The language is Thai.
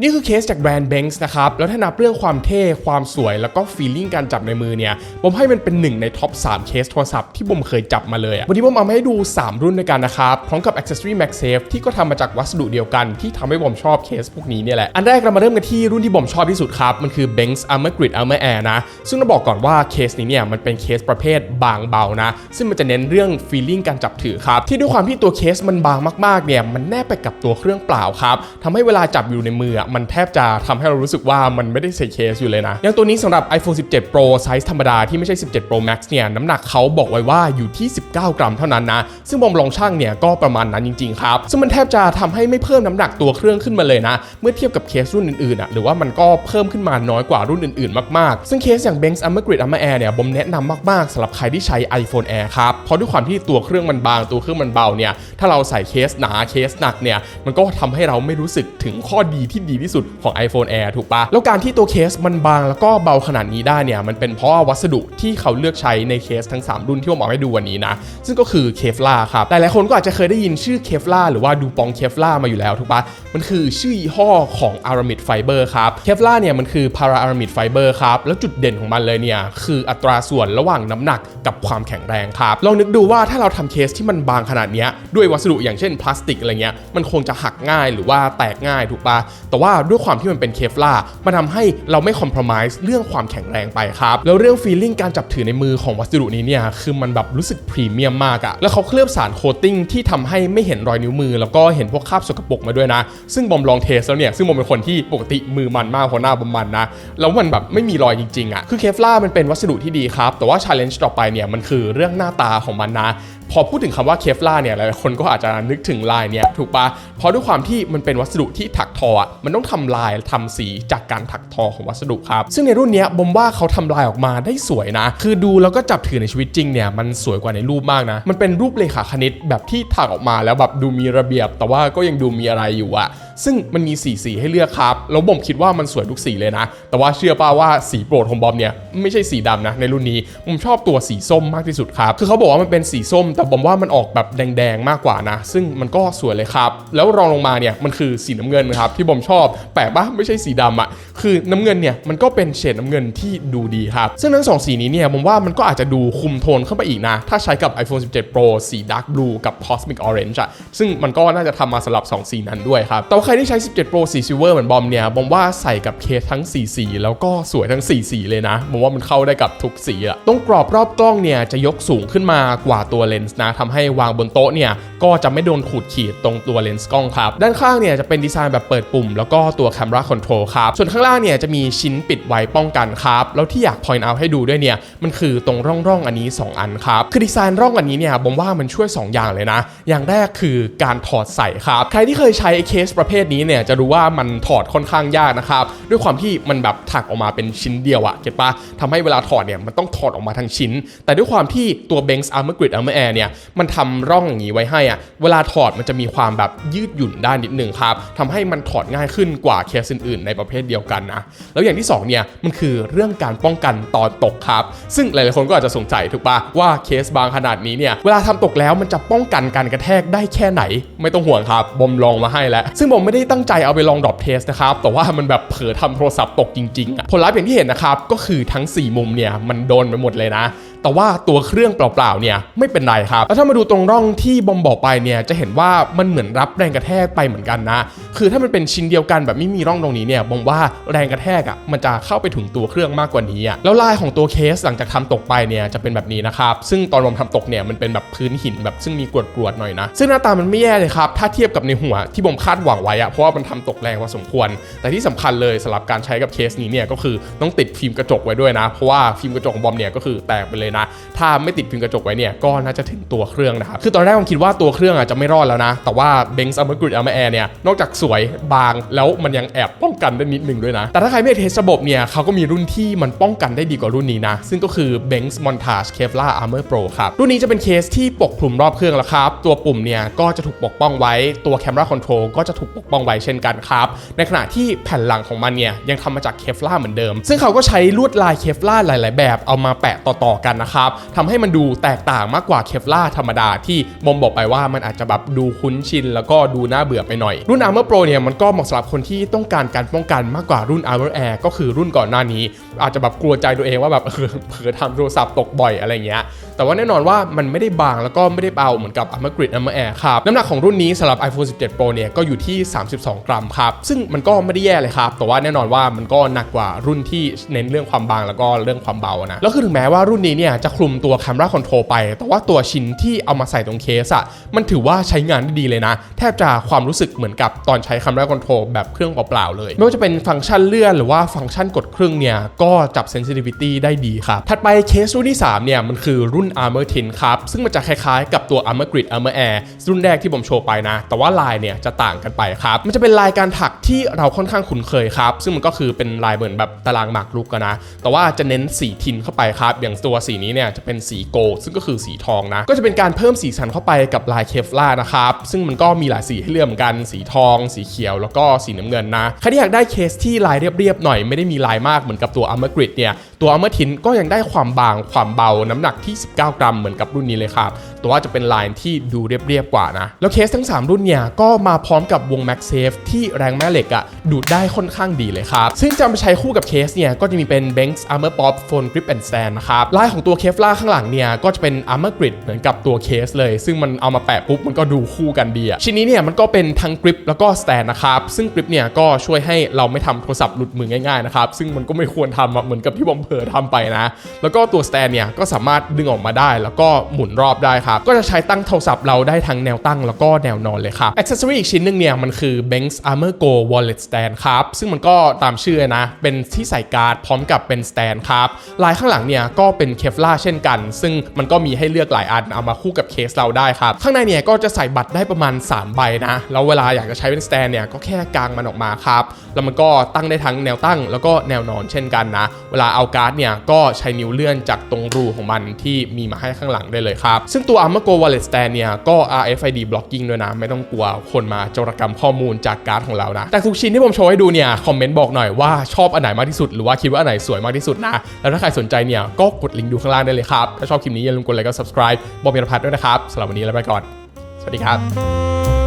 นี่คือเคสจากแบรนด์ Banks นะครับ แล้วถ้านับเรื่องความเท่ ความสวย แล้วก็ฟีลลิ่งการจับในมือเนี่ย ผมให้มันเป็นหนึ่งในท็อป 3 เคสโทรศัพท์ที่ผมเคยจับมาเลย วันนี้ผมเอามาให้ดู 3 รุ่นด้วยกันนะครับ พร้อมกับ Accessory MagSafe ที่ก็ทำมาจากวัสดุเดียวกันที่ทำให้ผมชอบเคสพวกนี้เนี่ยแหละ อันแรกเรามาเริ่มกันที่รุ่นที่ผมชอบที่สุดครับ มันคือ Banks Armor Grid Armor Air นะ ซึ่งต้องบอกก่อนว่าเคสนี้เนี่ยมันเป็นเคสประเภทบางเบานะ ซึ่งมันจะเน้นเรื่องฟีลลิ่งการจับถือครับ ที่ด้วยความที่ตัวเคสมันบางมากๆเนี่ยมันแนบไปกับตัวเครื่องเปล่าครับทำให้เวลาจับอยู่ในมือมันแทบจะทำให้เรารู้สึกว่ามันไม่ได้ใส่เคสอยู่เลยนะอย่างตัวนี้สำหรับ iPhone 17 Pro ไซส์ธรรมดาที่ไม่ใช่ 17 Pro Max เนี่ยน้ำหนักเขาบอกไว้ว่าอยู่ที่ 19 กรัมเท่านั้นนะ ซึ่งบอมลองช่างเนี่ยก็ประมาณนั้นจริงๆครับซึ่งมันแทบจะทำให้ไม่เพิ่มน้ำหนักตัวเครื่องขึ้นมาเลยนะ เมื่อเทียบกับเคสรุ่นอื่นๆอะหรือว่ามันก็เพิ่มขึ้นมาน้อยกว่ารุ่นอื่นๆ มากๆ ซึ่งเคสอย่าง Banks Armor Grid Armor Air เนี่ยบอมแนะนำมากๆสำหรับใครที่ใช้ iPhone Air ครับเพราะด้วยความที่ตัวเครื่องมันบางตัวเครื่องมันเบาเนี่ยถ้าเราใส่เคสหนาเคสหนักเนี่ยมันก็ทำให้เราไม่รู้สึกถึงข้อดีที่ดีที่สุดของ iPhone Air ถูกปะแล้วการที่ตัวเคสมันบางแล้วก็เบาขนาดนี้ได้เนี่ยมันเป็นเพราะวัสดุที่เขาเลือกใช้ในเคสทั้ง 3 รุ่นที่ผมเอาให้ดูวันนี้นะ ซึ่งก็คือเคฟลาครับหลายคนก็อาจจะเคยได้ยินชื่อเคฟลาหรือว่าดูปองเคฟลามาอยู่แล้วถูกปะมันคือชื่อยี่ห้อของอารามิดไฟเบอร์ครับเคฟลาเนี่ยมันคือพาราอารามิดไฟเบอร์ครับแล้วจุดเด่นของมันเลยเนี่ยคืออัตราส่วนระหว่างน้ำหนักกับความแข็งแรงครับลองนึกดูว่าถ้าเราทำเคสที่มันบางขนาดนี้ด้วยวัสดุอย่างเช่นพลาสติกอะไรเงี้ยมันคงจะหักง่ายหรือว่าแตกง่ายถูกปะแต่ว่าด้วยความที่มันเป็นเคฟล่ามันทำให้เราไม่คอม p r o m i s e เรื่องความแข็งแรงไปครับ แล้วเรื่องฟีลลิ่งการจับถือในมือของวัสดุนี้เนี่ยคือมันแบบรู้สึกพรีเมียมมากอะแล้วเขาเคลือบสารโคตติ้งที่ทำให้ไม่เห็นรอยนิ้วมือ แล้วก็เห็นพวกคราบสกปรกมาด้วยนะ ซึ่งบอมลองเทสแล้วเนี่ยซึ่งบอมเป็นคนที่ปกติมือมันมากเพราะหน้าบอมมันนะแล้วมันแบบไม่มีรอยจริงๆอะคือเคฟล่ามันเป็นวัสดุที่ดีครับแต่ว่าชาเลนจ์ต่อไปเนี่ยมันคือเรื่องหน้าตาของมันนะ พอพูดถึงคำว่าเคฟล่าเนี่ยหลายๆคนก็อาจจะนึกถึงลายเนี่ยถูกปะเพราะด้วยความที่มันเป็นวัสดุที่ถักทอมันต้องทำลายทำสีจากการถักทอของวัสดุครับ ซึ่งในรุ่นนี้บอมว่าเขาทำลายออกมาได้สวยนะ คือดูแล้วก็จับถือในชีวิตจริงเนี่ยมันสวยกว่าในรูปมากนะ มันเป็นรูปเลขาคณิตแบบที่ถักออกมาแล้วแบบดูมีระเบียบ แต่ว่าก็ยังดูมีอะไรอยู่อะ ซึ่งมันมีสีสีให้เลือกครับ แล้วบอมคิดว่ามันสวยทุกสีเลยนะ แต่ว่าเชื่อป่าว่าสีโปรดของบอมเนี่ยไม่ใช่สีดำนะในรุ่นนี้ผมชอบตัวสีส้มมากที่สุดครับ คือเขาบอกว่ามันเป็นสีส้ม แต่บอมว่ามันออกแบบแดงๆมากกว่านะ ซึ่งมันก็สวยเลยครับ แล้วรองลงมาเนี่ยมันคือสีน้ำเงินครับที่บอมชอบ แปลกปะไม่ใช่สีดำอะคือน้ำเงินเนี่ยมันก็เป็นเฉดน้ำเงินที่ดูดีครับ ซึ่งทั้งสองสีนี้เนี่ยผมว่ามันก็อาจจะดูคุมโทนเข้าไปอีกนะ ถ้าใช้กับ iPhone 17 Pro สี Dark Blue กับ Cosmic Orange อะซึ่งมันก็น่าจะทำมาสำหรับ 2 สีนั้นด้วยครับแต่ว่าใครที่ใช้ 17 Pro สี Silver เหมือนบอมเนี่ย บอมว่าใส่กับเคสทั้ง 4 สี แล้วก็สวยทั้ง 4 สีเลยนะ บอมว่ามันเข้าได้กับทุกสีอะตรงกรอบรอบกล้องเนี่ยจะยกสูงขึ้นมากว่าตัวเลนส์นะทำให้วางบนโต๊ะเนี่ย ก็จะไม่โดนขูดขีดตรงตัวเลนส์กล้องครับ ด้านข้างเนี่ยจะเป็นดีไซน์แบบเปิดปุ่ม แล้วก็ตัว Camera Control ครับ ส่วนข้างล่างเนี่ยจะมีชิ้นปิดไว้ป้องกันครับ แล้วที่อยาก point out ให้ดูด้วยเนี่ย มันคือตรงร่องร่องอันนี้ 2 อันครับ คือดีไซน์ร่องอันนี้เนี่ยผมว่ามันช่วย 2 อย่างเลยนะ อย่างแรกคือการถอดใส่ครับ ใครที่เคยใช้เคสประเภทนี้เนี่ยจะรู้ว่ามันถอดค่อนข้างยากนะครับ ด้วยความที่มันแบบถักออกมาเป็นชิ้นเดียวอะเก็ตปะทำให้เวลาถอดเนี่ยมันต้องถอดออกมาทั้งชิ้น แต่ด้วยความที่ตัว Banks Armor Grid Armor Air เนี่ยมันทำร่องอย่างนี้ไว้ให้อะเวลาถอดมันจะมีความแบบยืดหยุ่นได้นิดนึงครับทำให้มันถอดง่ายขึ้นกว่าเคสอื่นๆ ในประเภทเดียวกันนะแล้วอย่างที่สองเนี่ยมันคือเรื่องการป้องกันตอนตกครับ ซึ่งหลายๆคนก็อาจจะสงสัยถูกปะว่าเคสบางขนาดนี้เนี่ยเวลาทำตกแล้วมันจะป้องกันการกระแทกได้แค่ไหน ไม่ต้องห่วงครับบอมลองมาให้แล้วซึ่งบอมไม่ได้ตั้งใจเอาไปลองดรอปเทสนะครับ แต่ว่ามันแบบเผลอทำโทรศัพท์ตกจริงๆอะผลลัพธ์อย่างที่เห็นนะครับ ก็คือทั้ง 4 มุมเนี่ยมันโดนไปหมดเลยนะ แต่ว่าตัวเครื่องเปล่าๆเนี่ยไม่เป็นไรครับ แล้วถ้ามาดูตรงร่องที่บอมบอกไปเนี่ยจะเห็นว่ามันเหมือนรับแรงกระแทกไปเหมือนกันนะ คือถ้ามันเป็นชิ้นเดียวกันแบบไม่มีร่องตรงนี้เนี่ยบอมว่าแรงกระแทกอะมันจะเข้าไปถึงตัวเครื่องมากกว่านี้อะแล้วลายของตัวเคสหลังจากทำตกไปเนี่ยจะเป็นแบบนี้นะครับ ซึ่งตอนบอมทำตกเนี่ยมันเป็นแบบพื้นหินแบบซึ่งมีกรวดๆหน่อยนะ ซึ่งหน้าตามันไม่แย่เลยครับถ้าเทียบกับในหัวที่บอมคาดหวังไว้อะเพราะว่ามันทำตกแรงพอสมควร แต่ที่สำคัญเลยสำหรับการใช้กับเคสนี้เนี่ยก็คือต้องติดฟิล์มกระจกไว้ด้วยนะ เพราะว่าฟิล์มกระจกของบอมเนี่ยก็คือแตกไปเลยนะถ้าไม่ติดฟิล์กระจกไว้เนี่ยก็น่าจะถึงตัวเครื่องนะครับ คือตอนแรกผมคิดว่าตัวเครื่องอาจจะไม่รอดแล้วนะ แต่ว่า Banks Armor Grid Armor Air เนี่ย นอกจากสวยบางแล้วมันยังแอบป้องกันได้นิดนึงด้วยนะ แต่ถ้าใครไม่เทสระบบเนี่ยเขาก็มีรุ่นที่มันป้องกันได้ดีกว่ารุ่นนี้นะ ซึ่งก็คือ Banks Montage Kevlar Armor Pro ครับ รุ่นนี้จะเป็นเคสที่ปกคลุมรอบเครื่องแล้วครับ ตัวปุ่มเนี่ยก็จะถูกปกป้องไว้ ตัว Camera Control ก็จะถูกปกป้องไว้เช่นกันครับ ในขณะที่แผ่นหลังของมันเนี่ยยังทำมาจากเคฟลาเหมือนเดิม ซึ่งเขาก็ใช้ลวดลายเคฟลาหลาย ๆ แบบเอามาแปะต่อ ๆ กันนะครับทำให้มันดูแตกต่างมากกว่าเคฟล่าธรรมดาที่บอมบอกไปว่ามันอาจจะแบบดูคุ้นชิน แล้วก็ดูน่าเบื่อไปหน่อย รุ่น Armor Pro เนี่ยมันก็เหมาะสำหรับคนที่ต้องการการป้องกันมากกว่ารุ่น Armor Air ก็คือรุ่นก่อนหน้านี้ อาจจะแบบกลัวใจตัวเองว่าแบบเออเผลอทำโทรศัพท์ตกบ่อยอะไรเงี้ยแต่ว่าแน่นอนว่ามันไม่ได้บางแล้วก็ไม่ได้เบาเหมือนกับ Armor Grid Armor Air ครับน้ำหนักของรุ่นนี้สำหรับ iPhone 17 Pro เนี่ยก็อยู่ที่ 32 กรัมครับซึ่งมันก็ไม่ได้แย่เลยครับแต่ว่าแน่นอนว่ามันก็หนักกว่ารุ่นที่เน้นเรื่องความบางแล้วก็เรื่องความเบานะแล้วคือถึงแม้ว่ารุ่นนี้เนี่ยจะคลุมตัว Camera Control ไป แต่ว่าตัวชิ้นที่เอามาใส่ตรงเคสอะมันถือว่าใช้งานได้ดีเลยนะ แทบจะความรู้สึกเหมือนกับตอนใช้ Camera Control แบบเครื่องเปล่าๆเลย ไม่ว่าจะเป็นฟังก์ชันเลื่อนหรือว่าฟังก์ชันกดเครื่องเนี่ยก็จับ sensitivity ได้ดีครับถัดไปเคสรุ่นที่3เนี่ยมันคือรุ่น Armor Tin ครับซึ่งมันจะคล้ายๆ กับตัว Armor Grid Armor Air รุ่นแรกที่ผมโชว์ไปนะ แต่ว่าลายเนี่ยจะต่างกันไปครับมันจะเป็นลายการถักที่เราค่อนข้างคุ้นเคยครับซึ่งมันก็คือเป็นลายเหมือนแบบตารางหมากรุกนะแต่ว่าจะเน้นสีทินเข้าไปครับอย่างตัวสีนี้เนี่ยจะเป็นสีโกลด์ซึ่งก็คือสีทองนะ ก็จะเป็นการเพิ่มสีสันเข้าไปกับลายเคฟลานะครับ ซึ่งมันก็มีหลายสีให้เลือกเหมือนกัน สีทอง สีเขียว แล้วก็สีน้ำเงินนะ ใครที่อยากได้เคสที่ลายเรียบๆหน่อยไม่ได้มีลายมากเหมือนกับตัวอัลเมอร์กริดเนี่ย ตัวอัลเมอร์ทินก็ยังได้ความบาง ความเบา น้ำหนักที่ 19 กรัมเหมือนกับรุ่นนี้เลยครับแต่ว่าจะเป็นไลายที่ดูเรียบๆกว่านะ แล้วเคสทั้ง 3 รุ่นเนี่ยก็มาพร้อมกับวง MagSafe ที่แรงแม่เหล็กอะดูดได้ค่อนข้างดีเลยครับ ซึ่งจะมาใช้คู่กับเคสเนี่ยก็จะมีเป็น Banks Armor Pop Phone Grip and Stand นะครับลายของตัวเคฟล่าข้างหลังเนี่ยก็จะเป็น Armor Grid เหมือนกับตัวเคสเลย ซึ่งมันเอามาแปะปุ๊บมันก็ดูคู่กันดีอะชิ้นนี้เนี่ยมันก็เป็นทั้งกริปแล้วก็สแตนนะครับซึ่งกริปเนี่ยก็ช่วยให้เราไม่ทำโทรศัพท์หลุดมือง่ายๆนะครับซึ่งมันก็ไม่ควรทำเหมือนกับที่ผมเผลอทำไปนะ แล้วก็ตัวสแตนเนี่ยก็สามารถดึงออกมาได้ แล้วก็หมุนรอบได้ครับก็จะใช้ตั้งโทรศัพท์เราได้ทั้งแนวตั้งแล้วก็แนวนอนเลยครับ accessory อีกชิ้นหนึ่งเนี่ยมันคือ Banks Armor Go Wallet Stand ครับซึ่งมันก็ตามชื่อนะ เป็นที่ใส่การ์ดพร้อมกับเป็นสแตนครับลายข้างหลังเนี่ยก็เป็นเคฟลาเช่นกัน ซึ่งมันก็มีให้เลือกหลายอันเอามาคู่กับเคสเราได้ครับ ข้างในเนี่ยก็จะใส่บัตรได้ประมาณ 3 ใบนะ แล้วเวลาอยากจะใช้เป็นสแตนเนี่ยก็แค่กางมันออกมาครับ แล้วมันก็ตั้งได้ทั้งแนวตั้งแล้วก็แนวนอนเช่นกันนะ เวลาเอาการ์ดเนี่ยก็ใช้นิ้วเลื่อนจากตรงรูของมันที่มีมาให้ข้างหลังได้เลยครับ ซึ่งตัว Armor Go Wallet Stand เนี่ยก็ RFID blocking ด้วยนะ ไม่ต้องกลัวคนมาโจรกรรมข้อมูลจากการ์ดของเรานะ แต่ทุกชิ้นที่ผมโชว์ให้ดูเนี่ยคอมเมนต์บอกหน่อยว่าชอบอันไหนมากที่สุด หรือว่าคิดว่าอันไหนสวยมากที่สุดนะ แล้วถ้าใครสนใจเนี่ยก็กดลิงก์ดูข้างล่างได้เลยครับ ถ้าชอบคลิปนี้อย่าลืมกดไลค์กด subscribe บอกเพีรพัฒน์ด้วยนะครับสำหรับวันนี้แล้วไปก่อน สวัสดีครับ